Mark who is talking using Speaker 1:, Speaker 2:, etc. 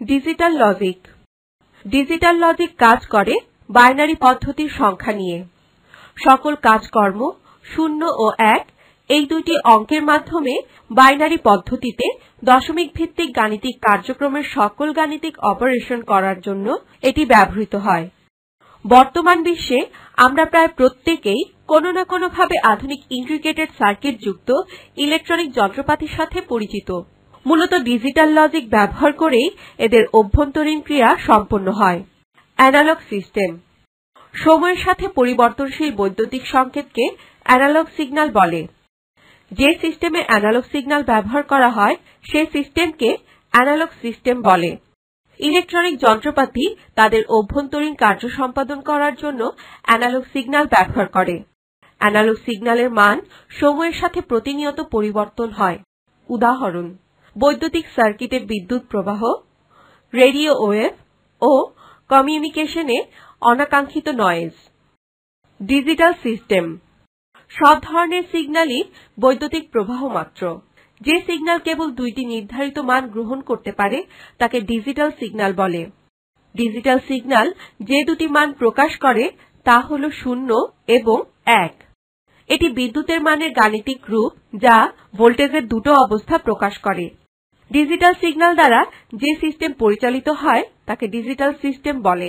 Speaker 1: Digital logic digital logic কাজ করে binary পদ্ধতির সংখ্যা নিয়ে। সকল কাজকর্ম শূন্য ও এক এই দুইটি অঙ্কের মাধ্যমে বাইনারি পদ্ধতিতে দশমিক ভিত্তিক গাণিতিক কার্যক্রমের সকল গাণিতিক অপারেশন করার জন্য এটি ব্যবহৃত হয়। বর্তমান বিশ্বে আমরা প্রায় প্রত্যেকেই কোনো না কোনোভাবে আধুনিক ইন্টিগ্রেটেড সার্কিট যুক্ত ইলেকট্রনিক যন্ত্রপাতির সাথে পরিচিত। মূলত ডিজিটাল লজিক ব্যবহার করেই এদের অভ্যন্তরীণ ক্রিয়া সম্পন্ন হয়। অ্যানালগ সিস্টেম সময়ের সাথে পরিবর্তনশীল বৈদ্যুতিক সংকেতকে অ্যানালগ সিগন্যাল বলে। যে সিস্টেমে অ্যানালগ সিগন্যাল ব্যবহার করা হয়, সে সিস্টেমকে অ্যানালগ সিস্টেম বলে। ইলেকট্রনিক যন্ত্রপাতি তাদের অভ্যন্তরীণ কার্য সম্পাদন করার জন্য অ্যানালগ সিগন্যাল ব্যবহার করে। অ্যানালগ সিগন্যালের মান সময়ের সাথে প্রতিনিয়ত পরিবর্তন হয়। উদাহরণ বৈদ্যুতিক সার্কিটে বিদ্যুৎ প্রবাহ, রেডিও ওয়েভ ও কমিউনিকেশনে অনাকাঙ্ক্ষিত নয়েজ ডিজিটাল সিস্টেম। সব ধরনের সিগন্যালই বৈদ্যুতিক প্রবাহ মাত্র। যে সিগন্যাল কেবল দুইটি নির্ধারিত মান গ্রহণ করতে পারে, তাকে ডিজিটাল সিগন্যাল বলে। ডিজিটাল সিগন্যাল যে দুটি মান প্রকাশ করে, তা হল শূন্য এবং এক। এটি বিদ্যুতের মানের গাণিতিক রূপ যা ভোল্টেজের দুটো অবস্থা প্রকাশ করে। ডিজিটাল সিগন্যাল দ্বারা যে সিস্টেম পরিচালিত হয় তাকে ডিজিটাল সিস্টেম বলে।